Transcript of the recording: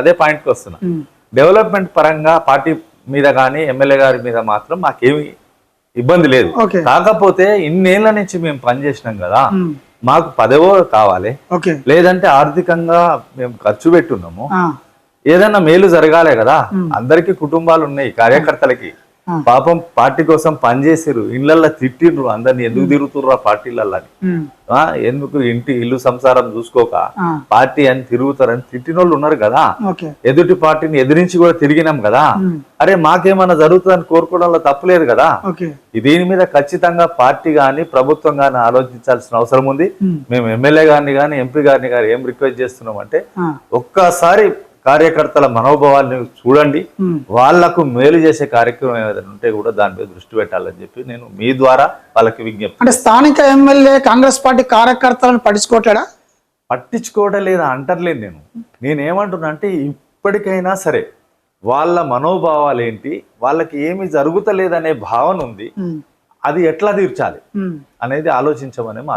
అదే పాయింట్కి వస్తున్నా. డెవలప్మెంట్ పరంగా పార్టీ మీద కానీ ఎమ్మెల్యే గారి మీద మాత్రం మాకేమి ఇబ్బంది లేదు. కాకపోతే ఇన్నేళ్ళ నుంచి మేము పనిచేసినాం కదా మాకు పదవో కావాలి. లేదంటే ఆర్థికంగా మేము ఖర్చు పెట్టున్నాము. ఆ, ఏదైనా మేలు జరగాలే కదా అందరికి కుటుంబాలు ఉన్నాయి కార్యకర్తలకి. పాపం పార్టీ కోసం పనిచేసిరు ఇళ్ళల్లో తిట్టిండ్రు అందరిని ఎందుకు తిరుగుతుర్రు ఆ పార్టీలలో అని. ఉమ్, ఆ, ఎందుకు ఇంటి ఇల్లు సంసారం చూసుకోక పార్టీ అని తిరుగుతారని తిట్టిన వాళ్ళు ఉన్నారు కదా. ఎదుటి పార్టీని ఎదిరించి కూడా తిరిగినాం కదా. అరే మాకేమన్నా జరుగుతుందని కోరుకోవడంలో తప్పులేదు కదా. దీని మీద ఖచ్చితంగా పార్టీ గాని ప్రభుత్వం గాని ఆలోచించాల్సిన అవసరం ఉంది. మేము ఎమ్మెల్యే గారిని కానీ ఎంపీ గారిని కానీ ఏం రిక్వెస్ట్ చేస్తున్నాం అంటే ఒక్కసారి కార్యకర్తల మనోభావాల్ని చూడండి. వాళ్ళకు మేలు చేసే కార్యక్రమం ఏదైనా ఉంటే కూడా దాని మీద దృష్టి పెట్టాలని చెప్పి నేను మీ ద్వారా వాళ్ళకి విజ్ఞప్తి అంటే స్థానిక ఎమ్మెల్యే కాంగ్రెస్ పార్టీ కార్యకర్తలను పట్టించుకోవట్లేడా? పట్టించుకోవడం లేదా అంటర్లేదు నేను. నేనేమంటున్నా అంటే ఇప్పటికైనా సరే వాళ్ళ మనోభావాలు ఏంటి వాళ్ళకి ఏమి జరుగుతలేదనే భావన ఉంది. అది ఎట్లా తీర్చాలి. అనేది ఆలోచించమని మా